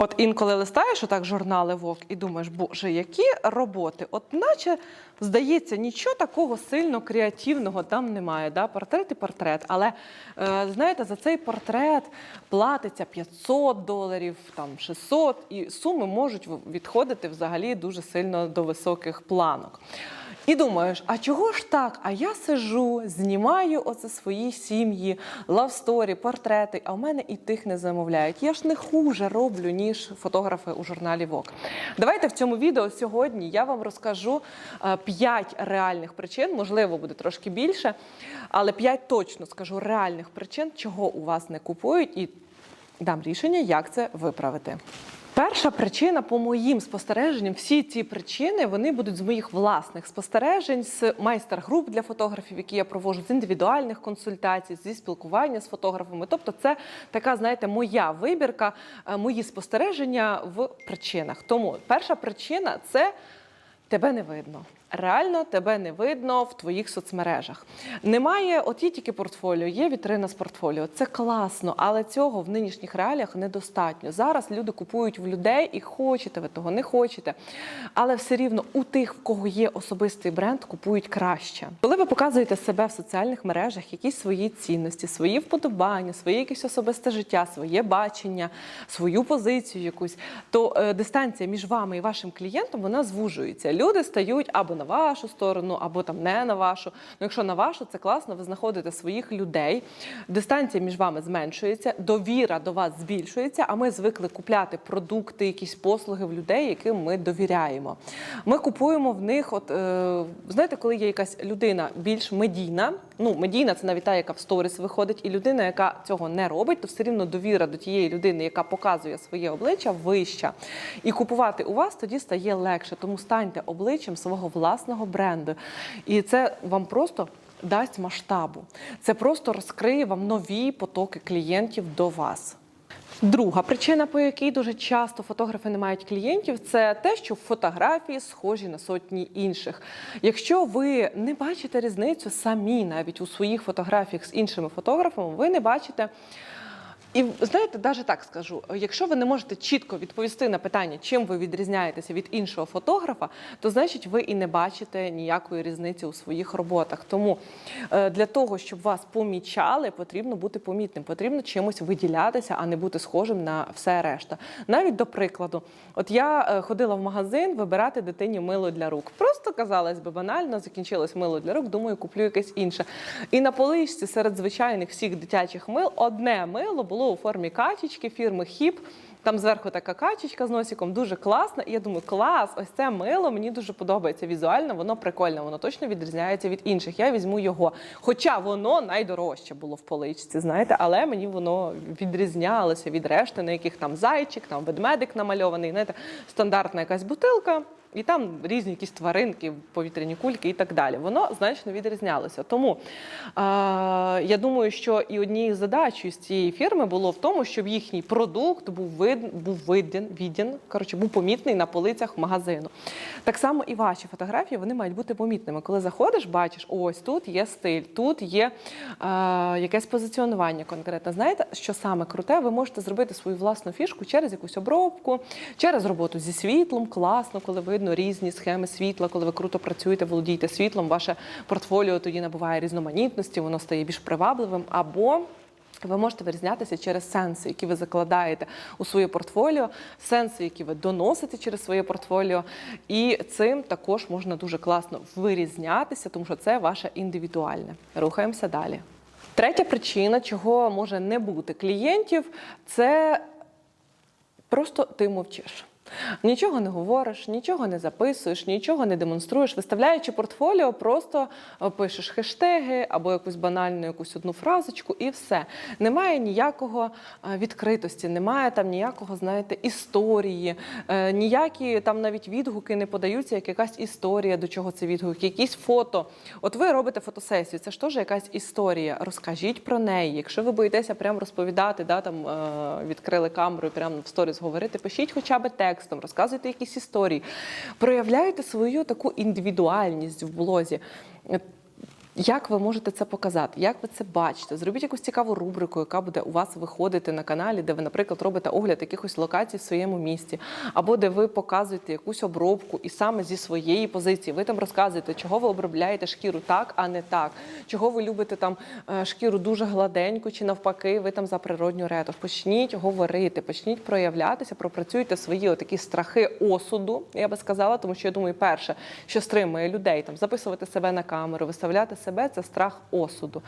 От інколи листаєш отак журнали Вок і думаєш, боже, які роботи? От наче здається, нічого такого сильно креативного там немає. Да? Портрет і портрет. Але е, знаєте, за цей портрет платиться 500 доларів, там 600, і суми можуть відходити взагалі дуже сильно до високих планок. І думаєш, а чого ж так? А я сижу, знімаю оце свої сім'ї, лавсторі, портрети, а в мене і тих не замовляють. Я ж не хуже роблю, ніж фотографи у журналі Vogue. Давайте в цьому відео сьогодні я вам розкажу 5 реальних причин, можливо, буде трошки більше, але 5 точно скажу реальних причин, чого у вас не купують, і дам рішення, як це виправити. Перша причина, по моїм спостереженням, всі ці причини вони будуть з моїх власних спостережень, з майстер-груп для фотографів, які я проводжу, з індивідуальних консультацій, зі спілкування з фотографами. Тобто, це така, знаєте, моя вибірка, е, мої спостереження в причинах. Тому перша причина це тебе не видно. Реально тебе не видно в твоїх соцмережах. Немає, от є тільки портфоліо, є вітрина з портфоліо. Це класно, але цього в нинішніх реаліях недостатньо. Зараз люди купують в людей і хочете ви того, не хочете. Але все рівно у тих, в кого є особистий бренд, купують краще. Коли ви показуєте себе в соціальних мережах, якісь свої цінності, свої вподобання, своє якесь особисте життя, своє бачення, свою позицію якусь, то е, дистанція між вами і вашим клієнтом вона звужується. Люди стають або на вашу сторону, або там не на вашу. Ну, якщо на вашу, це класно, ви знаходите своїх людей. Дистанція між вами зменшується, довіра до вас збільшується. А ми звикли купляти продукти, якісь послуги в людей, яким ми довіряємо. Ми купуємо в них, от е, знаєте, коли є якась людина більш медійна. Ну, медійна це навіть та, яка в сторіс виходить, і людина, яка цього не робить, то все рівно довіра до тієї людини, яка показує своє обличчя, вища. І купувати у вас тоді стає легше. Тому станьте обличчям свого власного бренду. І це вам просто. Дасть масштабу. Це просто розкриє вам нові потоки клієнтів до вас. Друга причина, по якій дуже часто фотографи не мають клієнтів, це те, що фотографії схожі на сотні інших. Якщо ви не бачите різницю самі навіть у своїх фотографіях з іншими фотографами, ви не бачите. І знаєте, навіть так скажу: якщо ви не можете чітко відповісти на питання, чим ви відрізняєтеся від іншого фотографа, то значить ви і не бачите ніякої різниці у своїх роботах. Тому е, для того, щоб вас помічали, потрібно бути помітним, потрібно чимось виділятися, а не бути схожим на все решта. Навіть до прикладу, от я е, ходила в магазин вибирати дитині мило для рук. Просто казалось би банально, закінчилось мило для рук. Думаю, куплю якесь інше. І на поличці серед звичайних всіх дитячих мил одне мило було у формі качечки фірми Хіп. Там зверху така качечка з носиком, дуже класна. І я думаю, клас, ось це мило мені дуже подобається візуально, воно прикольне, воно точно відрізняється від інших. Я візьму його. Хоча воно найдорожче було в поличці, знаєте, але мені воно відрізнялося від решти, на яких там зайчик, там ведмедик намальований, знаєте, стандартна якась бутилка. І там різні якісь тваринки, повітряні кульки і так далі. Воно значно відрізнялося. Тому е, я думаю, що і однією з задач з цієї фірми було в тому, щоб їхній продукт був вид, був виден, віден, коротше, був помітний на полицях магазину. Так само і ваші фотографії вони мають бути помітними. Коли заходиш, бачиш, ось тут є стиль, тут є е, якесь позиціонування конкретне. Знаєте, що саме круте? Ви можете зробити свою власну фішку через якусь обробку, через роботу зі світлом. Класно, коли видно різні схеми світла, коли ви круто працюєте, володієте світлом, ваше портфоліо тоді набуває різноманітності, воно стає більш привабливим. Або ви можете вирізнятися через сенси, які ви закладаєте у своє портфоліо, сенси, які ви доносите через своє портфоліо. І цим також можна дуже класно вирізнятися, тому що це ваше індивідуальне. Рухаємося далі. Третя причина, чого може не бути клієнтів, це просто ти мовчиш. Нічого не говориш, нічого не записуєш, нічого не демонструєш. Виставляючи портфоліо, просто е, пишеш хештеги або якусь банальну якусь одну фразочку, і все. Немає ніякого е, відкритості, немає там ніякого, знаєте, історії, е, ніякі там навіть відгуки не подаються, як якась історія, до чого це відгук, якісь фото. От ви робите фотосесію, це ж теж якась історія. Розкажіть про неї. Якщо ви боїтеся прямо розповідати, да, там відкрили камеру і прямо в сторіс говорити, пишіть хоча б текстом, розказуєте якісь історії, проявляєте свою таку індивідуальність в блозі. Як ви можете це показати? Як ви це бачите? Зробіть якусь цікаву рубрику, яка буде у вас виходити на каналі, де ви, наприклад, робите огляд якихось локацій в своєму місті, або де ви показуєте якусь обробку і саме зі своєї позиції. Ви там розказуєте, чого ви обробляєте шкіру так, а не так. Чого ви любите там е, шкіру дуже гладеньку, чи навпаки, ви там за природню ретуш. Почніть говорити, почніть проявлятися, пропрацюйте свої отакі страхи осуду, я би сказала, тому що я думаю, перше, що стримує людей там записувати себе на камеру, виставляти себе це страх осуду.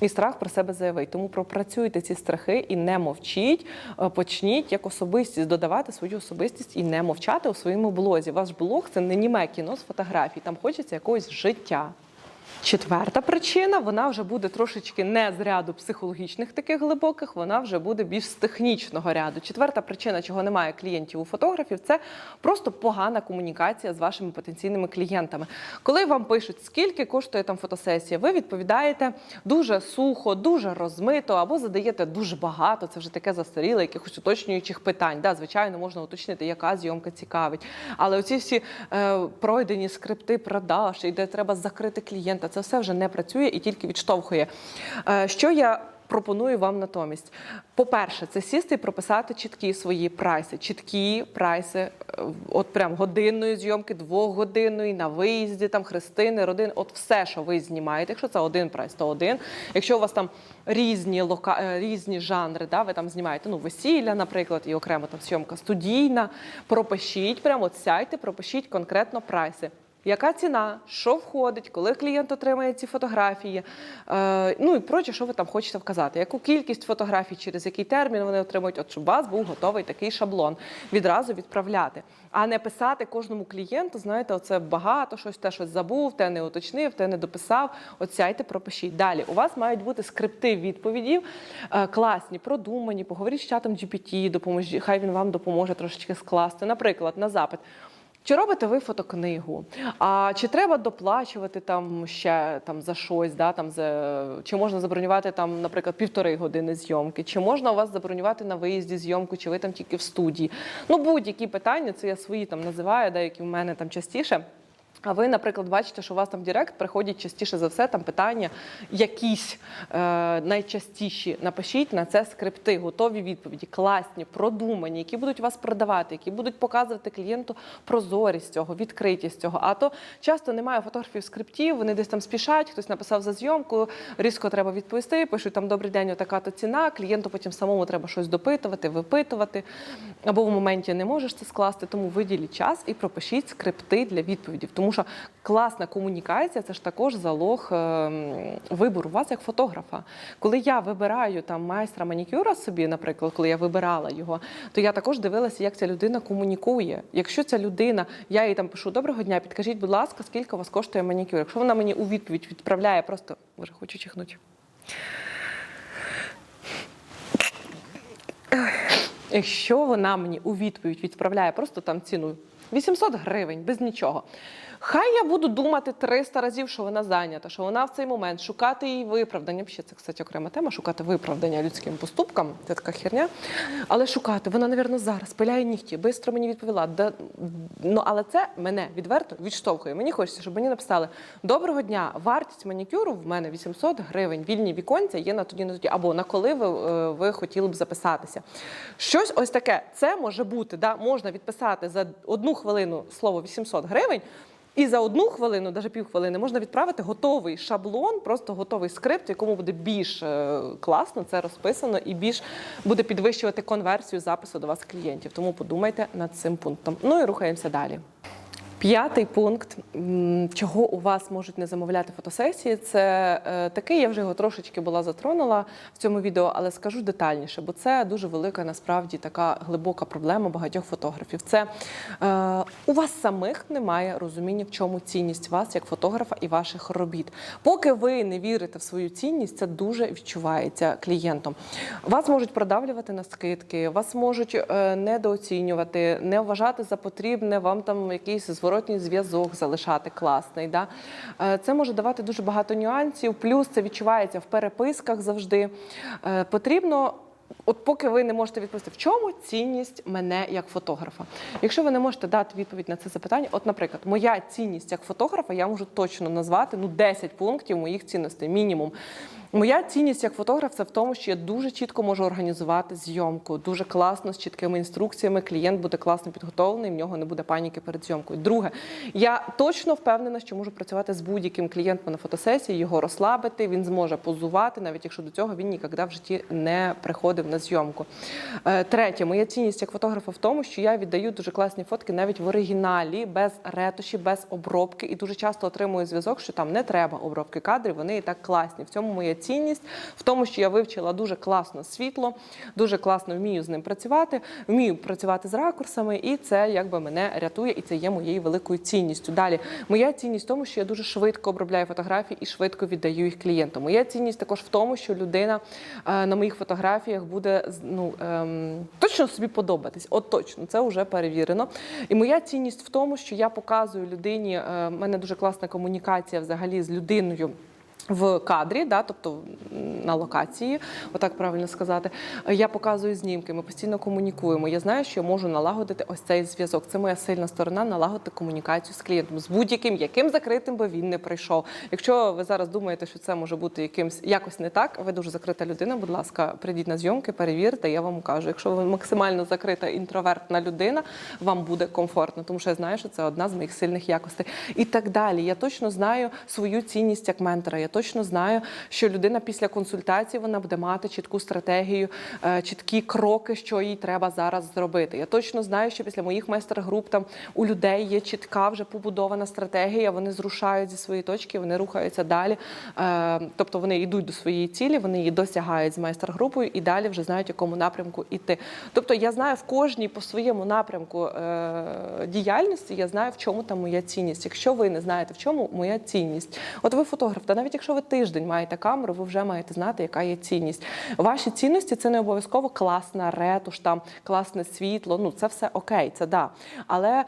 І страх про себе заявить. Тому пропрацюйте ці страхи і не мовчіть. Е, Почніть як особистість додавати свою особистість і не мовчати у своєму блозі. Ваш блог це не німе кіно з фотографій. Там хочеться якогось життя. Четверта причина вона вже буде трошечки не з ряду психологічних таких глибоких, вона вже буде більш з технічного ряду. Четверта причина, чого немає клієнтів у фотографів, це просто погана комунікація з вашими потенційними клієнтами. Коли вам пишуть, скільки коштує там фотосесія, ви відповідаєте дуже сухо, дуже розмито або задаєте дуже багато. Це вже таке застаріле, якихось уточнюючих питань. Да, звичайно, можна уточнити, яка зйомка цікавить. Але оці всі е, пройдені скрипти продаж, і де треба закрити клієнта, це все вже не працює і тільки відштовхує. Е, що я пропоную вам натомість? По-перше, це сісти і прописати чіткі свої прайси, чіткі прайси, е, от прям годинної зйомки, двохгодинної, на виїзді, там хрестини, родини, от все, що ви знімаєте. Якщо це один прайс, то один. Якщо у вас там різні лока... е, різні жанри, да, ви там знімаєте ну, весілля, наприклад, і окремо там зйомка студійна, пропишіть, прямо от сядьте, пропишіть конкретно прайси. Яка ціна, що входить, коли клієнт отримає ці фотографії, е, ну і проче, що ви там хочете вказати, яку кількість фотографій, через який термін вони отримують, от щоб у вас був готовий такий шаблон, відразу відправляти, а не писати кожному клієнту, знаєте, оце багато, щось те щось забув, те не уточнив, те не дописав. От сядьте, пропишіть. Далі у вас мають бути скрипти відповідів, е, класні, продумані, поговоріть з чатом GPT, допоможіть, хай він вам допоможе трошечки скласти. Наприклад, на запит. Чи робите ви фотокнигу? А чи треба доплачувати там ще там за щось? Да, там за чи можна забронювати там, наприклад, півтори години зйомки? Чи можна у вас забронювати на виїзді зйомку, чи ви там тільки в студії? Ну будь-які питання, це я свої там називаю, деякі в мене там частіше. А ви, наприклад, бачите, що у вас там Директ приходять частіше за все там питання якісь е, найчастіші. Напишіть на це скрипти, готові відповіді, класні, продумані, які будуть вас продавати, які будуть показувати клієнту прозорість цього, відкритість цього. А то часто немає фотографів скриптів, вони десь там спішать, хтось написав за зйомку, різко треба відповісти, пишуть там добрий день, отака то ціна. Клієнту потім самому треба щось допитувати, випитувати. Або в моменті не можеш це скласти, тому виділіть час і пропишіть скрипти для відповідів. Тому що класна комунікація це ж також залог е, вибору вас як фотографа. Коли я вибираю там майстра манікюра собі, наприклад, коли я вибирала його, то я також дивилася, як ця людина комунікує. Якщо ця людина, я їй там пишу доброго дня, підкажіть, будь ласка, скільки у вас коштує манікюр? Якщо вона мені у відповідь відправляє просто вже хочу чихнути. Якщо вона мені у відповідь відправляє просто там ціну 800 гривень без нічого. Хай я буду думати 300 разів, що вона зайнята, що вона в цей момент шукати її виправдання. Ще це, кстати, окрема тема, шукати виправдання людським поступкам. Це така херня. Але шукати, вона, напевно, зараз пиляє нігті, швидко мені відповіла. Да, ну, але це мене відверто відштовхує. Мені хочеться, щоб мені написали: Доброго дня, вартість манікюру в мене 800 гривень. Вільні віконця є на тоді, на тоді. Або на коли ви, е, ви хотіли б записатися. Щось ось таке. Це може бути, да, можна відписати за одну хвилину слово 800 гривень. І за одну хвилину, навіть півхвилини, можна відправити готовий шаблон, просто готовий скрипт, в якому буде більш е, класно це розписано і більш буде підвищувати конверсію запису до вас клієнтів. Тому подумайте над цим пунктом. Ну і рухаємося далі. П'ятий пункт, чого у вас можуть не замовляти фотосесії, це е, такий, я вже його трошечки була затронула в цьому відео, але скажу детальніше, бо це дуже велика насправді така глибока проблема багатьох фотографів. Це е, у вас самих немає розуміння, в чому цінність вас як фотографа і ваших робіт. Поки ви не вірите в свою цінність, це дуже відчувається клієнтом. Вас можуть продавлювати на скидки, вас можуть е, недооцінювати, не вважати за потрібне вам там якийсь зворотній зв'язок залишати класний. Да? Е, Це може давати дуже багато нюансів. Плюс це відчувається в переписках завжди. Е, Потрібно От поки ви не можете відповісти, в чому цінність мене як фотографа? Якщо ви не можете дати відповідь на це запитання, от, наприклад, моя цінність як фотографа, я можу точно назвати ну 10 пунктів моїх цінностей, мінімум. Моя цінність як фотограф це в тому, що я дуже чітко можу організувати зйомку, дуже класно з чіткими інструкціями. Клієнт буде класно підготовлений, в нього не буде паніки перед зйомкою. Друге, я точно впевнена, що можу працювати з будь-яким клієнтом на фотосесії, його розслабити. Він зможе позувати, навіть якщо до цього він ніколи в житті не приходив на зйомку. Е, Третє, моя цінність як фотографа в тому, що я віддаю дуже класні фотки навіть в оригіналі, без ретуші, без обробки, і дуже часто отримую зв'язок, що там не треба обробки кадрів, вони і так класні. В цьому моя цінність, в тому, що я вивчила дуже класно світло, дуже класно вмію з ним працювати, вмію працювати з ракурсами, і це якби мене рятує, і це є моєю великою цінністю. Далі, моя цінність в тому, що я дуже швидко обробляю фотографії і швидко віддаю їх клієнту. Моя цінність також в тому, що людина е, на моїх фотографіях буде ну, ем, точно собі подобатись. От точно, це вже перевірено. І моя цінність в тому, що я показую людині, е, в мене дуже класна комунікація взагалі з людиною. В кадрі, да, тобто на локації, отак правильно сказати. Я показую знімки, ми постійно комунікуємо. Я знаю, що я можу налагодити ось цей зв'язок. Це моя сильна сторона налагодити комунікацію з клієнтом, з будь-яким, яким закритим би він не прийшов. Якщо ви зараз думаєте, що це може бути якимсь якось не так, ви дуже закрита людина. Будь ласка, прийдіть на зйомки, перевірте. Я вам кажу. Якщо ви максимально закрита інтровертна людина, вам буде комфортно, тому що я знаю, що це одна з моїх сильних якостей. І так далі. Я точно знаю свою цінність як ментора. Я точно знаю, що людина після консультації вона буде мати чітку стратегію, е, чіткі кроки, що їй треба зараз зробити. Я точно знаю, що після моїх майстер-груп там у людей є чітка вже побудована стратегія. Вони зрушають зі своєї точки, вони рухаються далі. Е, Тобто вони йдуть до своєї цілі, вони її досягають з майстер-групою і далі вже знають, якому напрямку йти. Тобто я знаю в кожній по своєму напрямку е, діяльності, я знаю, в чому там моя цінність. Якщо ви не знаєте, в чому моя цінність, от ви фотограф, та навіть якщо ви тиждень маєте камеру, ви вже маєте знати, яка є цінність. Ваші цінності це не обов'язково класна ретуш, там класне світло. Ну це все окей, це да. Але е,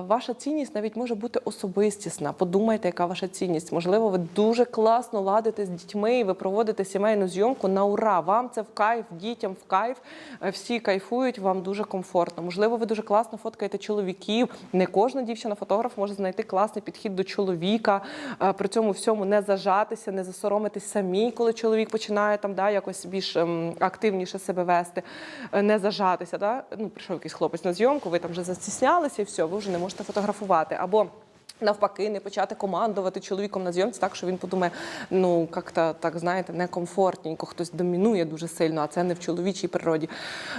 ваша цінність навіть може бути особистісна. Подумайте, яка ваша цінність. Можливо, ви дуже класно ладите з дітьми, і ви проводите сімейну зйомку на ура. Вам це в кайф, дітям в кайф. е, Всі кайфують, вам дуже комфортно. Можливо, ви дуже класно фоткаєте чоловіків. Не кожна дівчина-фотограф може знайти класний підхід до чоловіка, е, при цьому всьому не зажатися, не засоромитись самі, коли чоловік починає там да, якось більш ем, активніше себе вести, е, не зажатися. Да? Ну, прийшов якийсь хлопець на зйомку, ви там вже застіснялися і все, ви вже не можете фотографувати. Або Навпаки, не почати командувати чоловіком на зйомці, так що він подумає, ну як-то так знаєте, некомфортненько, хтось домінує дуже сильно, а це не в чоловічій природі.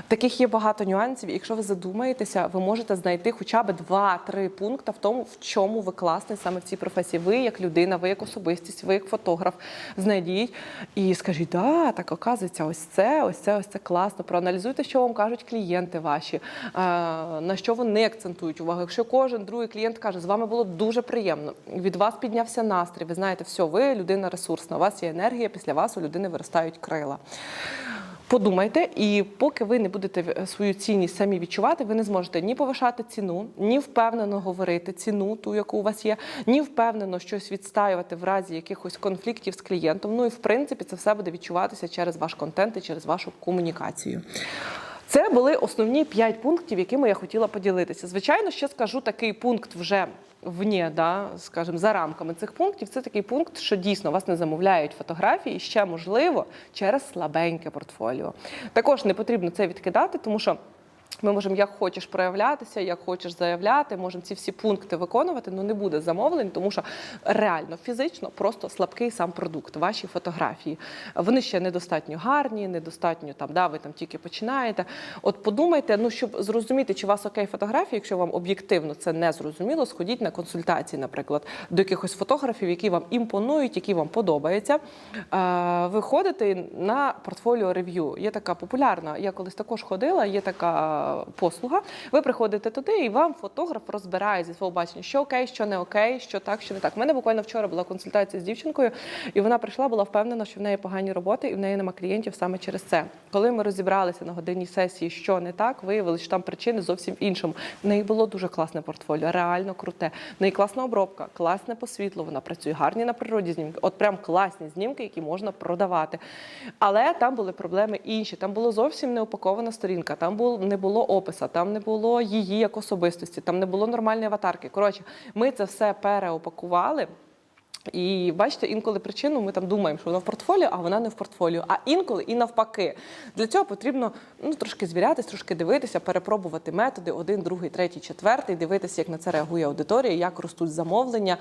Таких є багато нюансів. Якщо ви задумаєтеся, ви можете знайти хоча б два-три пункти в тому, в чому ви класний саме в цій професії. Ви як людина, ви як особистість, ви як фотограф. Знайдіть і скажіть, да, так оказується, ось це, ось це, ось це класно. Проаналізуйте, що вам кажуть клієнти ваші, на що вони акцентують увагу. Якщо кожен другий клієнт каже, з вами було дуже приємно, від вас піднявся настрій. Ви знаєте, все, ви людина ресурсна, у вас є енергія, після вас у людини виростають крила. Подумайте, і поки ви не будете свою цінність самі відчувати, ви не зможете ні повишати ціну, ні впевнено говорити ціну, ту, яку у вас є, ні впевнено щось відстаювати в разі якихось конфліктів з клієнтом. Ну і в принципі це все буде відчуватися через ваш контент і через вашу комунікацію. Це були основні п'ять пунктів, якими я хотіла поділитися. Звичайно, ще скажу такий пункт вже вні, да, скажімо, за рамками цих пунктів. Це такий пункт, що дійсно вас не замовляють фотографії, ще можливо через слабеньке портфоліо. Також не потрібно це відкидати, тому що. Ми можемо як хочеш проявлятися, як хочеш заявляти, можемо ці всі пункти виконувати, але не буде замовлень, тому що реально фізично просто слабкий сам продукт, ваші фотографії. Вони ще недостатньо гарні, недостатньо там, да, ви там тільки починаєте. От подумайте, ну щоб зрозуміти, чи у вас окей фотографії, якщо вам об'єктивно це не зрозуміло, сходіть на консультації, наприклад, до якихось фотографів, які вам імпонують, які вам подобаються. Е, Ви ходите на портфоліо рев'ю. Є така популярна, я колись також ходила, є така послуга. Ви приходите туди, і вам фотограф розбирає зі свого бачення, що окей, що не окей, що так, що не так. У мене буквально вчора була консультація з дівчинкою, і вона прийшла, була впевнена, що в неї погані роботи, і в неї нема клієнтів саме через це. Коли ми розібралися на годинній сесії, що не так, виявилося, що там причини зовсім іншому. В неї було дуже класне портфоліо, реально круте. В неї класна обробка, класне по світлу. Вона працює гарні на природі знімки. От прям класні знімки, які можна продавати. Але там були проблеми інші. Там було зовсім не упакована сторінка, там бул, не було описа, там не було її як особистості, там не було нормальної аватарки. Коротше, ми це все переупакували. І бачите, інколи причину ми там думаємо, що вона в портфоліо, а вона не в портфоліо. А інколи і навпаки. Для цього потрібно ну, трошки звірятись, трошки дивитися, перепробувати методи один, другий, третій, четвертий, дивитися, як на це реагує аудиторія, як ростуть замовлення.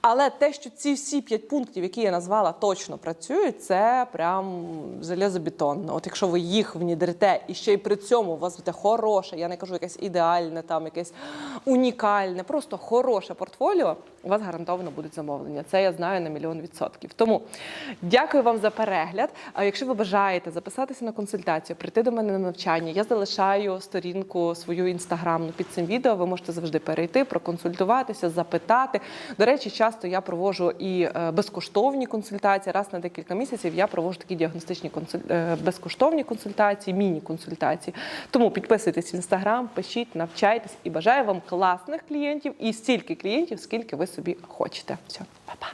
Але те, що ці всі п'ять пунктів, які я назвала, точно працюють, це прям железобетонно. От якщо ви їх внідрите, і ще й при цьому у вас буде хороше, я не кажу якесь ідеальне, там якесь унікальне, просто хороше портфоліо, у вас гарантовано будуть замовлення. Це я знаю на мільйон відсотків. Тому дякую вам за перегляд. А якщо ви бажаєте записатися на консультацію, прийти до мене на навчання, я залишаю сторінку свою інстаграмну під цим відео. Ви можете завжди перейти, проконсультуватися, запитати. До речі, часто я проводжу і е, безкоштовні консультації. Раз на декілька місяців я проводжу такі діагностичні консуль- е, безкоштовні консультації, міні-консультації. Тому підписуйтесь в інстаграм, пишіть, навчайтесь і бажаю вам класних клієнтів і стільки клієнтів, скільки ви собі хочете. Все, па-па.